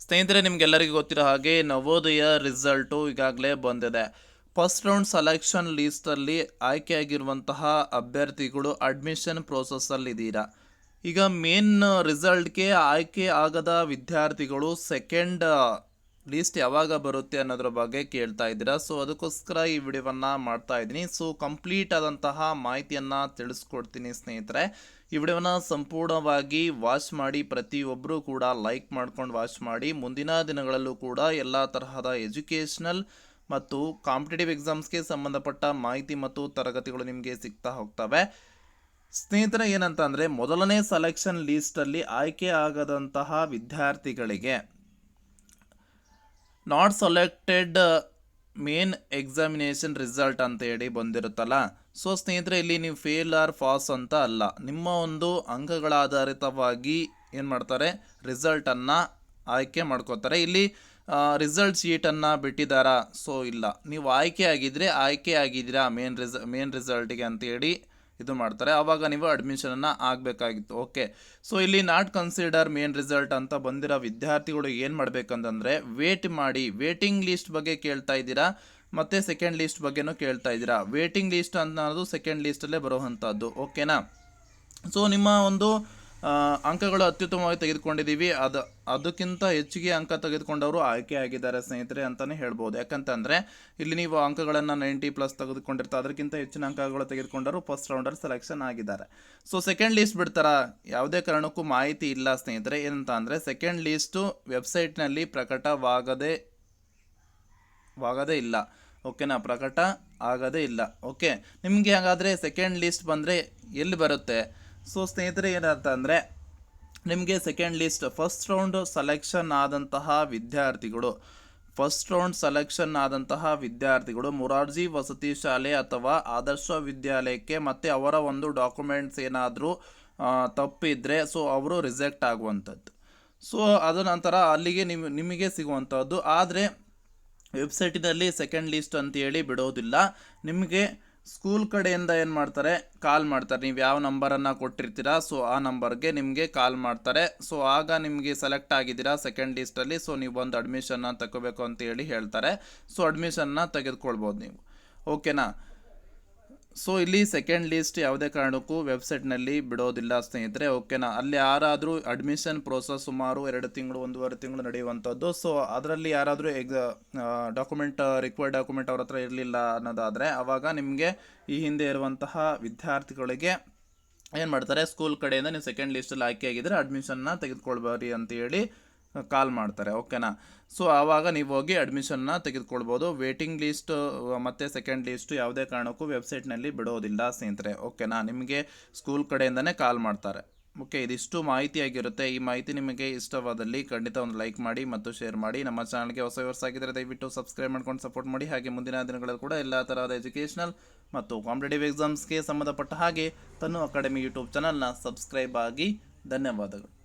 ಸ್ನೇಹಿತರೆ, ನಿಮಗೆಲ್ಲರಿಗೂ ಗೊತ್ತಿರೋ ಹಾಗೆ ನವೋದಯ ರಿಸಲ್ಟು ಈಗಾಗಲೇ ಬಂದಿದೆ. ಫಸ್ಟ್ ರೌಂಡ್ ಸೆಲೆಕ್ಷನ್ ಲೀಸ್ಟಲ್ಲಿ ಆಯ್ಕೆಯಾಗಿರುವಂತಹ ಅಭ್ಯರ್ಥಿಗಳು ಅಡ್ಮಿಷನ್ ಪ್ರೋಸೆಸ್ಸಲ್ಲಿದ್ದೀರಾ. ಈಗ ಮೇನ್ ರಿಸಲ್ಟ್ಗೆ ಆಯ್ಕೆ ಆಗದ ವಿದ್ಯಾರ್ಥಿಗಳು ಸೆಕೆಂಡ್ ಲೀಸ್ಟ್ ಯಾವಾಗ ಬರುತ್ತೆ ಅನ್ನೋದ್ರ ಬಗ್ಗೆ ಕೇಳ್ತಾ ಇದ್ದೀರಾ. ಸೊ ಅದಕ್ಕೋಸ್ಕರ ಈ ವಿಡಿಯೋವನ್ನು ಮಾಡ್ತಾ ಇದ್ದೀನಿ. ಸೊ ಕಂಪ್ಲೀಟ್ ಆದಂತಹ ಮಾಹಿತಿಯನ್ನು ತಿಳಿಸ್ಕೊಡ್ತೀನಿ ಸ್ನೇಹಿತರೆ. ಈ ವಿಡಿಯೋನ ಸಂಪೂರ್ಣವಾಗಿ ವಾಚ್ ಮಾಡಿ ಪ್ರತಿಯೊಬ್ಬರೂ ಕೂಡ ಲೈಕ್ ಮಾಡ್ಕೊಂಡು ವಾಚ್ ಮಾಡಿ. ಮುಂದಿನ ದಿನಗಳಲ್ಲೂ ಕೂಡ ಎಲ್ಲ ತರಹದ ಎಜುಕೇಷನಲ್ ಮತ್ತು ಕಾಂಪಿಟೇಟಿವ್ ಎಕ್ಸಾಮ್ಸ್ಗೆ ಸಂಬಂಧಪಟ್ಟ ಮಾಹಿತಿ ಮತ್ತು ತರಗತಿಗಳು ನಿಮಗೆ ಸಿಗ್ತಾ ಹೋಗ್ತವೆ. ಸ್ನೇಹಿತರೆ ಏನಂತ ಅಂದರೆ ಮೊದಲನೇ ಸೆಲೆಕ್ಷನ್ ಲೀಸ್ಟಲ್ಲಿ ಆಯ್ಕೆ ಆಗದಂತಹ ವಿದ್ಯಾರ್ಥಿಗಳಿಗೆ not selected main examination result ಅಂತ ಹೇಳಿ ಬಂದಿರುತ್ತಲ್ಲ. ಸೊ ಸ್ನೇಹಿತರೆ, ಇಲ್ಲಿ ನೀವು ಫೇಲ್ ಆರ್ ಪಾಸ್ ಅಂತ ಅಲ್ಲ. ನಿಮ್ಮ ಒಂದು ಅಂಕಗಳ ಆಧಾರಿತವಾಗಿ ಏನು ಮಾಡ್ತಾರೆ? ರಿಸಲ್ಟನ್ನು ಆಯ್ಕೆ ಮಾಡ್ಕೋತಾರೆ. ಇಲ್ಲಿ ರಿಸಲ್ಟ್ ಶೀಟನ್ನು ಬಿಟ್ಟಿದ್ದಾರಾ? ಸೊ ಇಲ್ಲ. ನೀವು ಆಯ್ಕೆ ಆಗಿದ್ದರೆ ಆಯ್ಕೆ ಆಗಿದ್ದೀರಾ ಮೇನ್ ರಿಸ ಮೇನ್ ರಿಸಲ್ಟಿಗೆ ಅಂತೇಳಿ ಇದು ಮಾಡ್ತಾರೆ. ಆವಾಗ ನೀವು ಅಡ್ಮಿಷನನ್ನು ಆಗಬೇಕಾಗಿತ್ತು. ಓಕೆ ಸೊ ಇಲ್ಲಿ ನಾಟ್ ಕನ್ಸಿಡರ್ ಮೇನ್ ರಿಸಲ್ಟ್ ಅಂತ ಬಂದಿರೋ ವಿದ್ಯಾರ್ಥಿಗಳು ಏನು ಮಾಡಬೇಕಂತಂದರೆ ವೇಟ್ ಮಾಡಿ ವೇಟಿಂಗ್ ಲಿಸ್ಟ್ ಬಗ್ಗೆ ಕೇಳ್ತಾ ಇದ್ದೀರಾ? ಮತ್ತು ಸೆಕೆಂಡ್ ಲಿಸ್ಟ್ ಬಗ್ಗೆನೂ ಕೇಳ್ತಾ ಇದ್ದೀರಾ? ವೇಟಿಂಗ್ ಲಿಸ್ಟ್ ಅನ್ನೋದು ಸೆಕೆಂಡ್ ಲಿಸ್ಟಲ್ಲೇ ಬರುವಂಥದ್ದು ಓಕೆನಾ ಸೊ ನಿಮ್ಮ ಒಂದು ಅಂಕಗಳು ಅತ್ಯುತ್ತಮವಾಗಿ ತೆಗೆದುಕೊಂಡಿದ್ದೀವಿ. ಅದು, ಅದಕ್ಕಿಂತ ಹೆಚ್ಚಿಗೆ ಅಂಕ ತೆಗೆದುಕೊಂಡವರು ಆಯ್ಕೆ ಆಗಿದ್ದಾರೆ ಸ್ನೇಹಿತರೆ ಅಂತಲೇ ಹೇಳ್ಬೋದು. ಯಾಕಂತಂದರೆ, ಇಲ್ಲಿ ನೀವು ಅಂಕಗಳನ್ನು ನೈಂಟಿ ಪ್ಲಸ್ ತೆಗೆದುಕೊಂಡಿರ್ತಾ, ಅದಕ್ಕಿಂತ ಹೆಚ್ಚಿನ ಅಂಕಗಳು ತೆಗೆದುಕೊಂಡವರು ಫಸ್ಟ್ ರೌಂಡರ್ ಸೆಲೆಕ್ಷನ್ ಆಗಿದ್ದಾರೆ. ಸೊ ಸೆಕೆಂಡ್ ಲೀಸ್ಟ್ ಬಿಡ್ತಾರಾ? ಯಾವುದೇ ಕಾರಣಕ್ಕೂ ಮಾಹಿತಿ ಇಲ್ಲ ಸ್ನೇಹಿತರೆ. ಏನಂತ ಅಂದರೆ ಸೆಕೆಂಡ್ ಲೀಸ್ಟು ವೆಬ್ಸೈಟ್ನಲ್ಲಿ ಪ್ರಕಟವಾಗದೇ ವಾಗದೇ ಇಲ್ಲ. ಓಕೆನಾ ಪ್ರಕಟ ಆಗದೇ ಇಲ್ಲ. ಓಕೆ ನಿಮಗೆ ಹಾಗಾದರೆ ಸೆಕೆಂಡ್ ಲೀಸ್ಟ್ ಬಂದರೆ ಎಲ್ಲಿ ಬರುತ್ತೆ? ಸೊ ಸ್ನೇಹಿತರೆ ಏನಂತ ಅಂದರೆ ನಿಮಗೆ second list first round selection ಆದಂತಹ ವಿದ್ಯಾರ್ಥಿಗಳು ಫಸ್ಟ್ ರೌಂಡ್ ಸೆಲೆಕ್ಷನ್ ಆದಂತಹ ವಿದ್ಯಾರ್ಥಿಗಳು ಮುರಾರ್ಜಿ ವಸತಿ ಶಾಲೆ ಅಥವಾ ಆದರ್ಶ ವಿದ್ಯಾಲಯಕ್ಕೆ ಮತ್ತು ಅವರ ಒಂದು ಡಾಕ್ಯುಮೆಂಟ್ಸ್ ಏನಾದರೂ ತಪ್ಪಿದ್ರೆ ಸೊ ಅವರು ರಿಜೆಕ್ಟ್ ಆಗುವಂಥದ್ದು. ಸೊ ಅದ ನಂತರ ಅಲ್ಲಿಗೆ ನಿಮ್, ನಿಮಗೆ ಸಿಗುವಂಥದ್ದು. ಆದರೆ ವೆಬ್ಸೈಟಿನಲ್ಲಿ ಸೆಕೆಂಡ್ ಲಿಸ್ಟ್ ಅಂತೇಳಿ ಬಿಡೋದಿಲ್ಲ. ನಿಮಗೆ ಸ್ಕೂಲ್ ಕಡೆಯಿಂದ ಏನು ಮಾಡ್ತಾರೆ? ಕಾಲ್ ಮಾಡ್ತಾರೆ. ನೀವು ಯಾವ ನಂಬರನ್ನು ಕೊಟ್ಟಿರ್ತೀರಾ? ಸೊ, ಆ ನಂಬರ್ಗೆ ನಿಮಗೆ ಕಾಲ್ ಮಾಡ್ತಾರೆ. ಸೊ, ಆಗ ನಿಮಗೆ ಸೆಲೆಕ್ಟ್ ಆಗಿದ್ದೀರಾ ಸೆಕೆಂಡ್ ಲಿಸ್ಟಲ್ಲಿ? ಸೊ, ನೀವು ಬಂದು ಅಡ್ಮಿಷನ್ನ ತಗೋಬೇಕು ಅಂತೇಳಿ ಹೇಳ್ತಾರೆ. ಸೊ ಅಡ್ಮಿಷನ್ನ ತೆಗೆದುಕೊಳ್ಬೋದು ನೀವು. ಓಕೆನಾ ಸೊ ಇಲ್ಲಿ ಸೆಕೆಂಡ್ ಲಿಸ್ಟ್ ಯಾವುದೇ ಕಾರಣಕ್ಕೂ ವೆಬ್ಸೈಟ್ನಲ್ಲಿ ಬಿಡೋದಿಲ್ಲ ಸ್ನೇಹಿತರೆ ಓಕೆನಾ ಅಲ್ಲಿ ಯಾರಾದರೂ ಅಡ್ಮಿಷನ್ ಪ್ರೋಸೆಸ್ ಸುಮಾರು ಎರಡು ತಿಂಗಳು, ಒಂದೂವರೆ ತಿಂಗಳು ನಡೆಯುವಂಥದ್ದು. ಸೊ ಅದರಲ್ಲಿ ಯಾರಾದರೂ ಎಕ್ಸಾ ಡಾಕ್ಯುಮೆಂಟ್ ರಿಕ್ವೈರ್ಡ್ ಡಾಕ್ಯುಮೆಂಟ್ ಅವ್ರ ಹತ್ರ ಇರಲಿಲ್ಲ ಅನ್ನೋದಾದರೆ ಆವಾಗ ನಿಮಗೆ ಈ ಹಿಂದೆ ಇರುವಂತಹ ವಿದ್ಯಾರ್ಥಿಗಳಿಗೆ ಏನು ಮಾಡ್ತಾರೆ? ಸ್ಕೂಲ್ ಕಡೆಯಿಂದ ನೀವು ಸೆಕೆಂಡ್ ಲಿಸ್ಟಲ್ಲಿ ಆಯ್ಕೆ ಆಗಿದ್ದರೆ ಅಡ್ಮಿಷನ್ನ ತೆಗೆದುಕೊಳ್ಬಾರಿ ಅಂತ ಹೇಳಿ ಕಾಲ್ ಮಾಡ್ತಾರೆ ಓಕೆನಾ ಸೊ ಆವಾಗ ನೀವು ಹೋಗಿ ಅಡ್ಮಿಷನ್ನ ತೆಗೆದುಕೊಳ್ಬೋದು. ವೇಟಿಂಗ್ ಲಿಸ್ಟ್ ಮತ್ತು ಸೆಕೆಂಡ್ ಲಿಸ್ಟು ಯಾವುದೇ ಕಾರಣಕ್ಕೂ ವೆಬ್ಸೈಟ್ನಲ್ಲಿ ಬಿಡೋದಿಲ್ಲ ಸ್ನೇಹಿತರೆ ಓಕೆನಾ ನಿಮಗೆ ಸ್ಕೂಲ್ ಕಡೆಯಿಂದನೇ ಕಾಲ್ ಮಾಡ್ತಾರೆ ಓಕೆ ಇದಿಷ್ಟು ಮಾಹಿತಿಯಾಗಿರುತ್ತೆ ಈ ಮಾಹಿತಿ ನಿಮಗೆ ಇಷ್ಟವಾದಲ್ಲಿ ಖಂಡಿತ ಒಂದು ಲೈಕ್ ಮಾಡಿ ಮತ್ತು ಶೇರ್ ಮಾಡಿ. ನಮ್ಮ ಚಾನಲ್ಗೆ ಹೊಸ ವ್ಯವಸ್ಥೆ ಆಗಿದ್ದರೆ ದಯವಿಟ್ಟು ಸಬ್ಸ್ಕ್ರೈಬ್ ಮಾಡ್ಕೊಂಡು ಸಪೋರ್ಟ್ ಮಾಡಿ. ಹಾಗೆ ಮುಂದಿನ ದಿನಗಳಲ್ಲಿ ಕೂಡ ಎಲ್ಲ ತರಹದ ಎಜುಕೇಷನಲ್ ಮತ್ತು ಕಾಂಪಿಟೇಟಿವ್ ಎಕ್ಸಾಮ್ಸ್ಗೆ ಸಂಬಂಧಪಟ್ಟ ಹಾಗೆ ತನ್ನು ಅಕಾಡೆಮಿ ಯೂಟ್ಯೂಬ್ ಚಾನಲ್ನ ಸಬ್ಸ್ಕ್ರೈಬ್ ಆಗಿ ಧನ್ಯವಾದಗಳು.